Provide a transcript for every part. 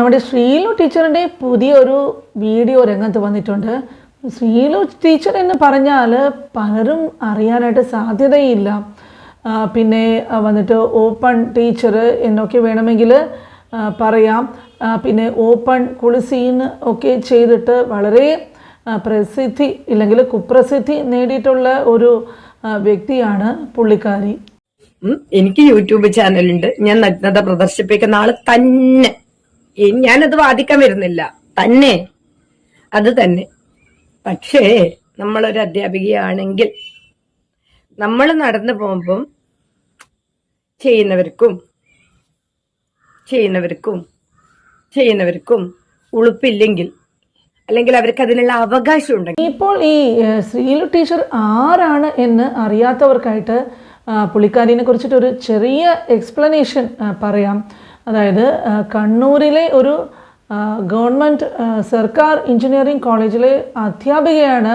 നമ്മുടെ ശ്രീലു ടീച്ചറിന്റെ പുതിയൊരു വീഡിയോ രംഗത്ത് വന്നിട്ടുണ്ട്. ശ്രീലു ടീച്ചർ എന്ന് പറഞ്ഞാൽ പലരും അറിയാനായിട്ട് സാധ്യതയില്ല. പിന്നെ വന്നിട്ട് ഓപ്പൺ ടീച്ചർ എന്നൊക്കെ വേണമെങ്കിൽ പറയാം. പിന്നെ ഓപ്പൺ കുളിസീൻ ഒക്കെ ചെയ്തിട്ട് വളരെ പ്രസിദ്ധി ഇല്ലെങ്കിൽ കുപ്രസിദ്ധി നേടിയിട്ടുള്ള ഒരു വ്യക്തിയാണ് പുള്ളിക്കാരി. എനിക്ക് യൂട്യൂബ് ചാനലുണ്ട്. ഞാൻ നഗ്നത പ്രദർശിപ്പിക്കുന്ന ആൾ തന്നെ. ഞാനത് വാദിക്കാൻ വരുന്നില്ല. തന്നെ. അത് തന്നെ. പക്ഷേ നമ്മളൊരു അധ്യാപികയാണെങ്കിൽ നമ്മൾ നടന്നു പോകുമ്പം ചെയ്യുന്നവർക്കും ചെയ്യുന്നവർക്കും ചെയ്യുന്നവർക്കും ഉളുപ്പില്ലെങ്കിൽ അല്ലെങ്കിൽ അവർക്ക് അതിനുള്ള അവകാശം ഉണ്ടെങ്കിൽ ഇപ്പോൾ ഈ സ്ത്രീലു ടീച്ചർ ആരാണ് എന്ന് അറിയാത്തവർക്കായിട്ട് പുള്ളിക്കാരിനെ കുറിച്ചിട്ട് ഒരു ചെറിയ എക്സ്പ്ലനേഷൻ പറയാം. അതായത് കണ്ണൂരിലെ ഒരു ഗവൺമെന്റ് സർക്കാർ എഞ്ചിനീയറിംഗ് കോളേജിലെ അധ്യാപികയാണ്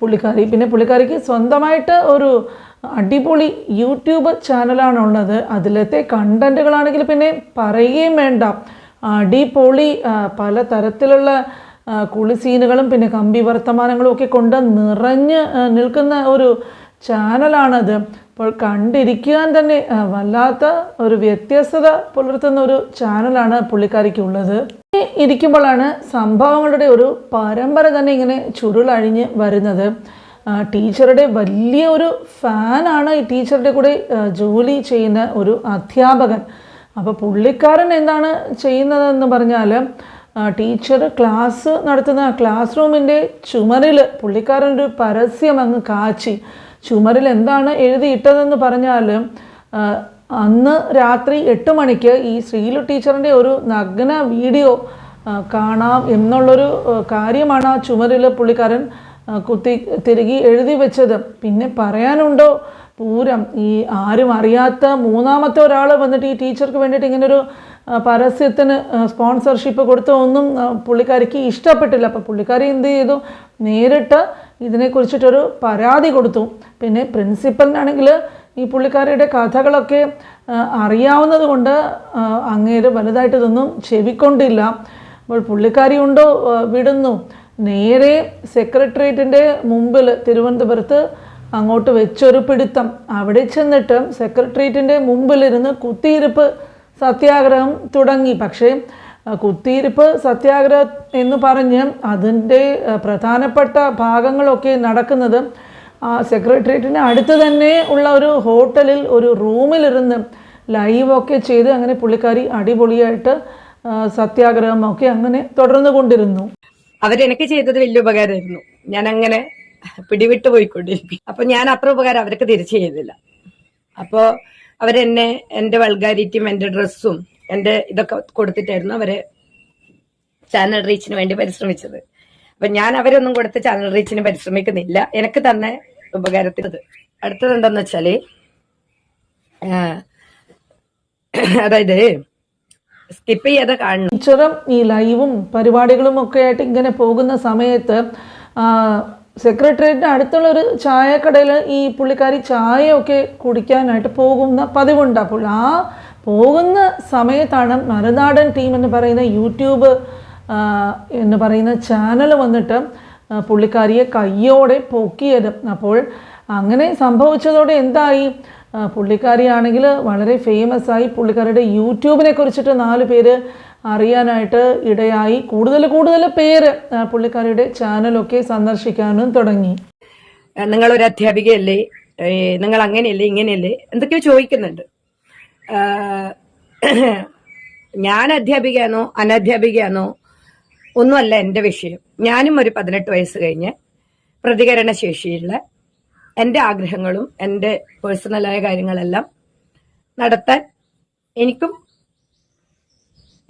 പുള്ളിക്കാരി. പിന്നെ പുള്ളിക്കാരിക്ക് സ്വന്തമായിട്ട് ഒരു അടിപൊളി യൂട്യൂബ് ചാനലാണുള്ളത്. അതിലത്തെ കണ്ടന്റുകളാണെങ്കിൽ പിന്നെ പറയുകയും വേണ്ട. അടിപൊളി പല തരത്തിലുള്ള കുളിസീനുകളും കുളി സീനുകളും പിന്നെ കമ്പി വർത്തമാനങ്ങളും ഒക്കെ കൊണ്ട് നിറഞ്ഞ് നിൽക്കുന്ന ഒരു ചാനലാണത്. അപ്പോൾ കണ്ടിരിക്കാൻ തന്നെ വല്ലാത്ത ഒരു വ്യത്യസ്തത പുലർത്തുന്ന ഒരു ചാനലാണ് പുള്ളിക്കാരിക്കുള്ളത്. ഉള്ളത് ഇരിക്കുമ്പോഴാണ് സംഭവങ്ങളുടെ ഒരു പരമ്പര തന്നെ ഇങ്ങനെ ചുരുളഴിഞ്ഞ് വരുന്നത്. ടീച്ചറുടെ വലിയ ഒരു ഫാനാണ് ഈ ടീച്ചറുടെ കൂടെ ജോലി ചെയ്യുന്ന ഒരു അധ്യാപകൻ. അപ്പോൾ പുള്ളിക്കാരൻ എന്താണ് ചെയ്യുന്നതെന്ന് പറഞ്ഞാൽ ടീച്ചർ ക്ലാസ് നടത്തുന്ന ക്ലാസ് റൂമിന്റെ ചുമരിൽ പുള്ളിക്കാരൻ ഒരു പരസ്യം അങ്ങ് കാച്ചി. ചുമരിൽ എന്താണ് എഴുതിയിട്ടതെന്ന് പറഞ്ഞാൽ അന്ന് രാത്രി എട്ട് മണിക്ക് ഈ ശ്രീലു ടീച്ചറിന്റെ ഒരു നഗ്ന വീഡിയോ കാണാം എന്നുള്ളൊരു കാര്യമാണ് ആ ചുമരിൽ പുള്ളിക്കാരൻ കുത്തി തിരുകി എഴുതി വെച്ചത്. പിന്നെ പറയാനുണ്ടോ പൂരം? ഈ ആരും അറിയാത്ത മൂന്നാമത്തെ ഒരാൾ വന്നിട്ട് ഈ ടീച്ചർക്ക് വേണ്ടിയിട്ട് ഇങ്ങനൊരു പരസ്യത്തിന് സ്പോൺസർഷിപ്പ് കൊടുത്ത ഒന്നും പുള്ളിക്കാരിക്ക് ഇഷ്ടപ്പെട്ടില്ല. അപ്പോൾ പുള്ളിക്കാരി എന്ത് ചെയ്തു? നേരിട്ട് ഇതിനെക്കുറിച്ചിട്ടൊരു പരാതി കൊടുത്തു. പിന്നെ പ്രിൻസിപ്പലിനാണെങ്കിൽ ഈ പുള്ളിക്കാരിയുടെ കഥകളൊക്കെ അറിയാവുന്നത് കൊണ്ട് അങ്ങേര് വലുതായിട്ട് ഇതൊന്നും ചെവിക്കൊണ്ടില്ല. അപ്പോൾ പുള്ളിക്കാരി ഉണ്ടോ വിടുന്നു. നേരെ സെക്രട്ടേറിയറ്റിന്റെ മുമ്പിൽ തിരുവനന്തപുരത്ത് അങ്ങോട്ട് വെച്ചൊരു പിടുത്തം. അവിടെ ചെന്നിട്ട് സെക്രട്ടേറിയറ്റിന്റെ മുമ്പിലിരുന്ന് കുത്തിയിരിപ്പ് സത്യാഗ്രഹം തുടങ്ങി. പക്ഷേ കുത്തിയിരിപ്പ് സത്യാഗ്രഹം എന്ന് പറഞ്ഞ് അതിന്റെ പ്രധാനപ്പെട്ട ഭാഗങ്ങളൊക്കെ നടക്കുന്നത് സെക്രട്ടേറിയറ്റിന് അടുത്ത് തന്നെ ഉള്ള ഒരു ഹോട്ടലിൽ ഒരു റൂമിലിരുന്ന് ലൈവൊക്കെ ചെയ്ത് അങ്ങനെ പുള്ളിക്കാരി അടിപൊളിയായിട്ട് സത്യാഗ്രഹമൊക്കെ അങ്ങനെ തുടർന്നു കൊണ്ടിരുന്നു. അവരെനിക്ക് ചെയ്തത് വലിയ ഉപകാരമായിരുന്നു. ഞാൻ അങ്ങനെ പിടിവിട്ട് പോയിക്കൊണ്ടിരിക്കും. അപ്പൊ ഞാൻ അത്ര ഉപകാരം അവർക്ക് തിരിച്ചു ചെയ്തില്ല. അപ്പോ അവരെന്നെ എന്റെ വൾഗാരിറ്റിയും എന്റെ ഡ്രസ്സും എന്റെ ഇതൊക്കെ കൊടുത്തിട്ടായിരുന്നു അവരെ ചാനൽ റീച്ചിന് വേണ്ടി പരിശ്രമിച്ചത്. അപ്പൊ ഞാൻ അവരൊന്നും കൊടുത്ത് ചാനൽ റീച്ചിന് പരിശ്രമിക്കുന്നില്ല. എനിക്ക് തന്നെ ഉപകാരത്തിനത്. അടുത്തത് എന്താന്ന് വെച്ചാൽ അതായത് സ്കിപ്പ് ചെയ്യാതെ കാണണം. ടീച്ചറും ഈ ലൈവും പരിപാടികളും ഒക്കെ ആയിട്ട് ഇങ്ങനെ പോകുന്ന സമയത്ത് സെക്രട്ടേറിയറ്റിന്റെ അടുത്തുള്ള ഒരു ചായക്കടയിൽ ഈ പുള്ളിക്കാരി ചായയൊക്കെ കുടിക്കാനായിട്ട് പോകുന്ന പതിവുണ്ടാ. അപ്പോൾ ആ പോകുന്ന സമയത്താണ് മറുനാടൻ ടീം എന്ന് പറയുന്ന യൂട്യൂബ് എന്ന് പറയുന്ന ചാനൽ വന്നിട്ട് പുള്ളിക്കാരിയെ കയ്യോടെ പൊക്കിയത്. അപ്പോൾ അങ്ങനെ സംഭവിച്ചതോടെ എന്തായി? പുള്ളിക്കാരിയാണെങ്കിൽ വളരെ ഫേമസ് ആയി. പുള്ളിക്കാരിയുടെ യൂട്യൂബിനെ കുറിച്ചിട്ട് നാല് പേര് അറിയാനായിട്ട് ഇടയായി. കൂടുതൽ കൂടുതൽ പേര് പുള്ളിക്കാരിയുടെ ചാനലൊക്കെ സന്ദർശിക്കാനും തുടങ്ങി. നിങ്ങളൊരു അധ്യാപികയല്ലേ നിങ്ങൾ അങ്ങനെയല്ലേ ഇങ്ങനെയല്ലേ? എന്തൊക്കെയോ ചോദിക്കുന്നുണ്ട്. ഞാൻ അധ്യാപികയാണോ അനധ്യാപികയാണോ ഒന്നുമല്ല എന്റെ വിഷയം. ഞാനും ഒരു പതിനെട്ട് വയസ്സ് കഴിഞ്ഞ് പ്രതികരണ ശേഷിയുള്ള എന്റെ ആഗ്രഹങ്ങളും എന്റെ പേഴ്സണലായ കാര്യങ്ങളെല്ലാം നടത്താൻ എനിക്കും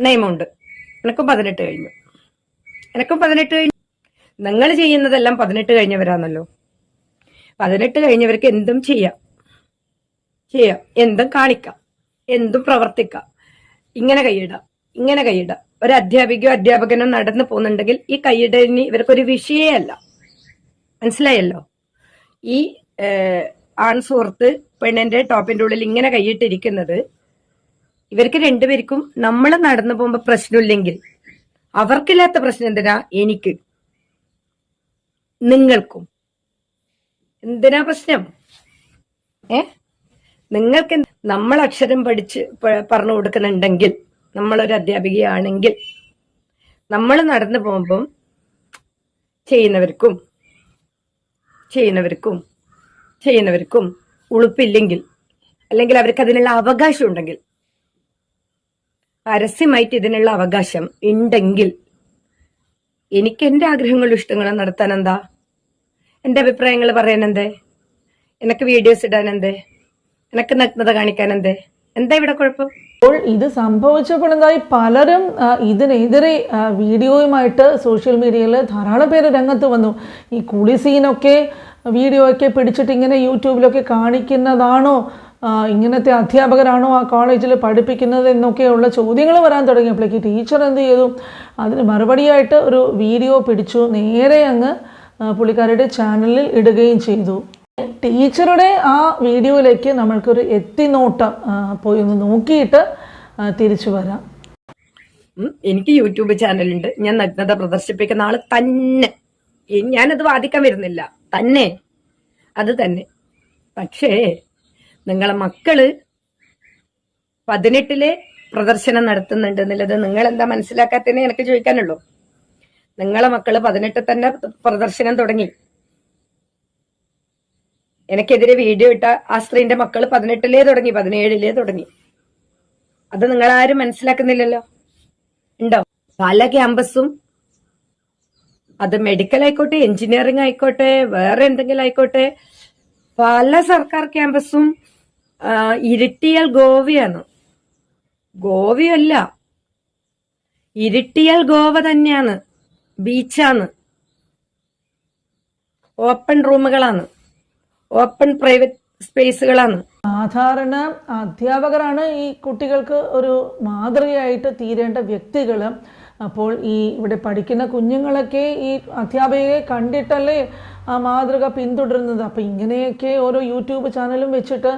നിയമമുണ്ട്. എനിക്കും പതിനെട്ട് കഴിഞ്ഞു. എനിക്കും പതിനെട്ട് കഴിഞ്ഞു. നിങ്ങൾ ചെയ്യുന്നതെല്ലാം പതിനെട്ട് കഴിഞ്ഞവരാണല്ലോ പതിനെട്ട് കഴിഞ്ഞവർക്ക് എന്തും ചെയ്യാം. ചെയ്യാം. എന്തും കാണിക്കാം. എന്തും പ്രവർത്തിക്കാം. ഇങ്ങനെ കൈയിടാം. ഇങ്ങനെ കൈയിടാം. ഒരു അധ്യാപികയോ അധ്യാപകനോ നടന്നു പോകുന്നുണ്ടെങ്കിൽ ഈ കൈയിടലിന് ഇവർക്കൊരു വിഷയമല്ല മനസ്സിലായല്ലോ? ഈ ആൺ സുഹൃത്ത് പെണ്ണിന്റെ ടോപ്പിന്റെ ഉള്ളിൽ ഇങ്ങനെ കൈയിട്ടിരിക്കുന്നത് ഇവർക്ക് രണ്ടുപേർക്കും നമ്മൾ നടന്നു പോകുമ്പോൾ പ്രശ്നമില്ലെങ്കിൽ അവർക്കില്ലാത്ത പ്രശ്നം എന്തിനാ? എനിക്ക്. നിങ്ങൾക്കും. എന്തിനാ പ്രശ്നം? ഏ? നിങ്ങൾക്ക് നമ്മൾ അക്ഷരം പഠിച്ച് പറഞ്ഞു കൊടുക്കുന്നുണ്ടെങ്കിൽ നമ്മളൊരു അധ്യാപികയാണെങ്കിൽ നമ്മൾ നടന്നു പോകുമ്പം ചെയ്യുന്നവർക്കും ചെയ്യുന്നവർക്കും ചെയ്യുന്നവർക്കും ഉളുപ്പില്ലെങ്കിൽ അല്ലെങ്കിൽ അവർക്ക് അതിനുള്ള അവകാശം ഉണ്ടെങ്കിൽ പരസ്യമായിട്ട് ഇതിനുള്ള അവകാശം ഉണ്ടെങ്കിൽ എനിക്ക് എന്റെ ആഗ്രഹങ്ങളും ഇഷ്ടങ്ങളും നടത്താൻ എന്താ? എന്റെ അഭിപ്രായങ്ങൾ പറയാൻ എന്തേ? എനിക്ക് വീഡിയോസ് ഇടാൻ എന്തേ? എനക്ക് നഗ്നത കാണിക്കാൻ എന്തേ എന്താ ഇവിടെ കുഴപ്പം? അപ്പോൾ ഇത് സംഭവിച്ചപ്പോഴെന്തായി? പലരും ഇതിനെതിരെ വീഡിയോയുമായിട്ട് സോഷ്യൽ മീഡിയയിൽ ധാരാളം പേര് രംഗത്ത് വന്നു. ഈ കുളി സീനൊക്കെ വീഡിയോ ഒക്കെ പിടിച്ചിട്ട് ഇങ്ങനെ യൂട്യൂബിലൊക്കെ കാണിക്കുന്നതാണോ? ഇങ്ങനത്തെ അധ്യാപകരാണോ ആ കോളേജിൽ പഠിപ്പിക്കുന്നത് എന്നൊക്കെയുള്ള ചോദ്യങ്ങൾ വരാൻ തുടങ്ങിയപ്പോഴേക്ക് ടീച്ചർ എന്ത് ചെയ്തു? അതിന് മറുപടിയായിട്ട് ഒരു വീഡിയോ പിടിച്ചു. നേരെ അങ്ങ് പുള്ളിക്കാരുടെ ചാനലിൽ ഇടുകയും ചെയ്തു. ടീച്ചറുടെ ആ വീഡിയോയിലേക്ക് നമ്മൾക്കൊരു എത്തിനോട്ടം പോയി ഒന്ന് നോക്കിയിട്ട് തിരിച്ചു വരാം. എനിക്ക് യൂട്യൂബ് ചാനലുണ്ട്. ഞാൻ നഗ്നത പ്രദർശിപ്പിക്കുന്ന ആൾ തന്നെ. ഞാനത് വാദിക്കാൻ വരുന്നില്ല. തന്നെ. അത് തന്നെ. പക്ഷേ നിങ്ങളെ മക്കൾ പതിനെട്ടിലെ പ്രദർശനം നടത്തുന്നുണ്ട് എന്നുള്ളത് നിങ്ങൾ എന്താ മനസ്സിലാക്കാത്തതെന്ന് എനിക്ക് ചോദിക്കാനുള്ളൂ. നിങ്ങളെ മക്കൾ പതിനെട്ട് തന്നെ പ്രദർശനം തുടങ്ങി. എനിക്കെതിരെ വീഡിയോ ഇട്ട ആ മക്കൾ പതിനെട്ടിലേ തുടങ്ങി പതിനേഴിലേ തുടങ്ങി. അത് നിങ്ങൾ ആരും മനസ്സിലാക്കുന്നില്ലല്ലോ? ഉണ്ടോ? പല ക്യാമ്പസും അത് മെഡിക്കൽ ആയിക്കോട്ടെ എഞ്ചിനീയറിംഗ് ആയിക്കോട്ടെ വേറെ എന്തെങ്കിലും ആയിക്കോട്ടെ പല സർക്കാർ ക്യാമ്പസും ഇരുട്ടിയാൽ ഗോവയാണ്. ഗോവയല്ല. ഇരുട്ടിയാൽ ഗോവ തന്നെയാണ്. ബീച്ചാണ്. ഓപ്പൺ റൂമുകളാണ്. ഓപ്പൺ പ്രൈവറ്റ് സ്പേസുകളാണ്. സാധാരണ അധ്യാപകരാണ് ഈ കുട്ടികൾക്ക് ഒരു മാതൃകയായിട്ട് തീരേണ്ട വ്യക്തികൾ അപ്പോൾ ഈ ഇവിടെ പഠിക്കുന്ന കുഞ്ഞുങ്ങളൊക്കെ ഈ അധ്യാപികയെ കണ്ടിട്ടല്ലേ ആ മാതൃക പിന്തുടരുന്നത്. അപ്പോൾ ഇങ്ങനെയൊക്കെ ഓരോ യൂട്യൂബ് ചാനലും വെച്ചിട്ട്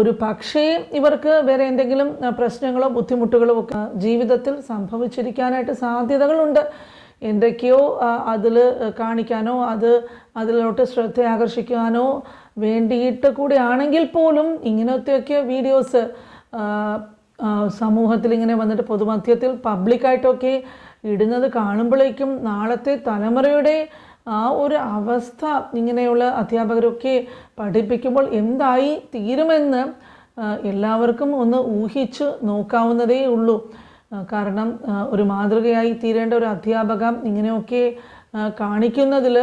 ഒരു പക്ഷേ ഇവർക്ക് വേറെ എന്തെങ്കിലും പ്രശ്നങ്ങളോ ബുദ്ധിമുട്ടുകളോ ഒക്കെ ജീവിതത്തിൽ സംഭവിച്ചിരിക്കാനായിട്ട് സാധ്യതകളുണ്ട്. എന്തൊക്കെയോ അതിൽ കാണിക്കാനോ അത് അതിലോട്ട് ശ്രദ്ധ ആകർഷിക്കാനോ വേണ്ടിയിട്ട് കൂടി ആണെങ്കിൽ പോലും ഇങ്ങനത്തെയൊക്കെ വീഡിയോസ് സമൂഹത്തിൽ ഇങ്ങനെ വന്നിട്ട് പൊതുമധ്യത്തിൽ പബ്ലിക്കായിട്ടൊക്കെ ഇടുന്നത് കാണുമ്പോഴേക്കും നാളത്തെ തലമുറയുടെ ആ ഒരു അവസ്ഥ ഇങ്ങനെയുള്ള അധ്യാപകരൊക്കെ പഠിപ്പിക്കുമ്പോൾ എന്തായി തീരുമെന്ന് എല്ലാവർക്കും ഒന്ന് ഊഹിച്ച് നോക്കാവുന്നതേ ഉള്ളൂ. കാരണം ഒരു മാതൃകയായി തീരേണ്ട ഒരു അധ്യാപക ഇങ്ങനെയൊക്കെ കാണിക്കുന്നതിൽ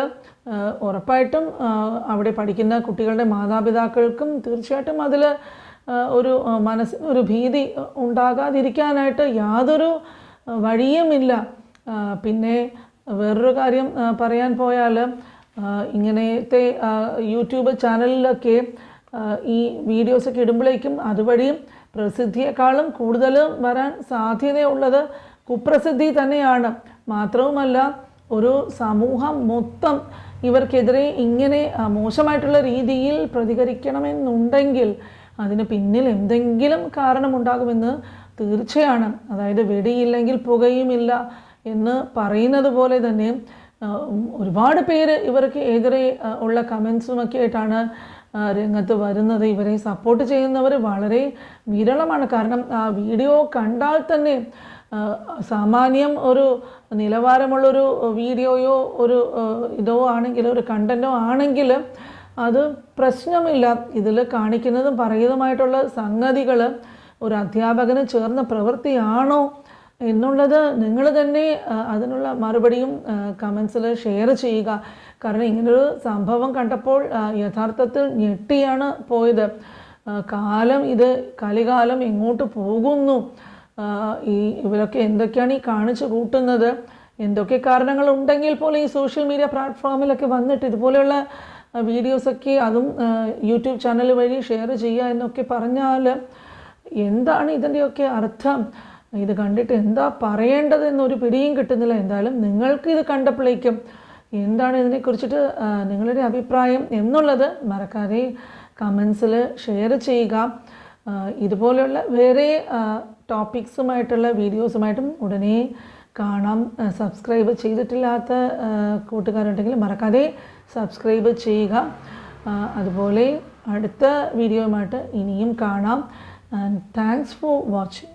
ഉറപ്പായിട്ടും അവിടെ പഠിക്കുന്ന കുട്ടികളുടെ മാതാപിതാക്കൾക്കും തീർച്ചയായിട്ടും അതിൽ ഒരു മനസ് ഒരു ഭീതി ഉണ്ടാകാതിരിക്കാനായിട്ട് യാതൊരു വഴിയുമില്ല. പിന്നെ വേറൊരു കാര്യം പറയാൻ പോയാൽ ഇങ്ങനത്തെ യൂട്യൂബ് ചാനലിലൊക്കെ ഈ വീഡിയോസൊക്കെ ഇടുമ്പോഴേക്കും അതുവഴി പ്രസിദ്ധിയെക്കാളും കൂടുതൽ വരാൻ സാധ്യതയുള്ളത് കുപ്രസിദ്ധി തന്നെയാണ്. മാത്രവുമല്ല ഒരു സമൂഹം മൊത്തം ഇവർക്കെതിരെ ഇങ്ങനെ മോശമായിട്ടുള്ള രീതിയിൽ പ്രതികരിക്കണമെന്നുണ്ടെങ്കിൽ അതിന് പിന്നിൽ എന്തെങ്കിലും കാരണമുണ്ടാകുമെന്ന് തീർച്ചയാണ്. അതായത് വെടിയില്ലെങ്കിൽ പുകയുമില്ല എന്ന് പറയുന്നത് പോലെ തന്നെ ഒരുപാട് പേര് ഇവർക്ക് എതിരെ ഉള്ള കമൻസുമൊക്കെ ആയിട്ടാണ് രംഗത്ത് വരുന്നത്. ഇവരെ സപ്പോർട്ട് ചെയ്യുന്നവർ വളരെ വിരളമാണ്. കാരണം ആ വീഡിയോ കണ്ടാൽ തന്നെ സാമാന്യം ഒരു നിലവാരമുള്ളൊരു വീഡിയോയോ ഒരു ഇതോ ആണെങ്കിൽ ഒരു കണ്ടന്റോ ആണെങ്കിൽ അത് പ്രശ്നമില്ല. ഇതിൽ കാണിക്കുന്നതും പറയുന്നതുമായിട്ടുള്ള സംഗതികൾ ഒരു അധ്യാപകന് ചേർന്ന പ്രവൃത്തിയാണോ എന്നുള്ളത് നിങ്ങൾ തന്നെ അതിനുള്ള മറുപടിയും കമൻസിൽ ഷെയർ ചെയ്യുക. കാരണം ഇങ്ങനൊരു സംഭവം കണ്ടപ്പോൾ യഥാർത്ഥത്തിൽ ഞെട്ടിയാണ് പോയത്. കാലം ഇത് കലികാലം എങ്ങോട്ട് പോകുന്നു? ഈ ഇവരൊക്കെ എന്തൊക്കെയാണ് ഈ കാണിച്ചു കൂട്ടുന്നത്? എന്തൊക്കെ കാരണങ്ങൾ ഉണ്ടെങ്കിൽ പോലും ഈ സോഷ്യൽ മീഡിയ പ്ലാറ്റ്ഫോമിലൊക്കെ വന്നിട്ട് ഇതുപോലെയുള്ള വീഡിയോസൊക്കെ അതും യൂട്യൂബ് ചാനൽ വഴി ഷെയർ ചെയ്യുക എന്നൊക്കെ പറഞ്ഞാൽ എന്താണ് ഇതിന്റെയൊക്കെ അർത്ഥം? ഇത് കണ്ടിട്ട് എന്താ പറയേണ്ടത് എന്നൊരു പിടിയും കിട്ടുന്നില്ല. എന്തായാലും നിങ്ങൾക്ക് ഇത് കണ്ടപ്പോഴേക്കും എന്താണ് ഇതിനെക്കുറിച്ചിട്ട് നിങ്ങളുടെ അഭിപ്രായം എന്നുള്ളത് മറക്കാതെ കമൻസിൽ ഷെയർ ചെയ്യുക. ഇതുപോലെയുള്ള വേറെ ടോപ്പിക്സുമായിട്ടുള്ള വീഡിയോസുമായിട്ടും ഉടനെ കാണാം. സബ്സ്ക്രൈബ് ചെയ്തിട്ടില്ലാത്ത കൂട്ടുകാരുണ്ടെങ്കിൽ മറക്കാതെ സബ്സ്ക്രൈബ് ചെയ്യുക. അതുപോലെ അടുത്ത വീഡിയോയുമായിട്ട് ഇനിയും കാണാം. Thanks for watching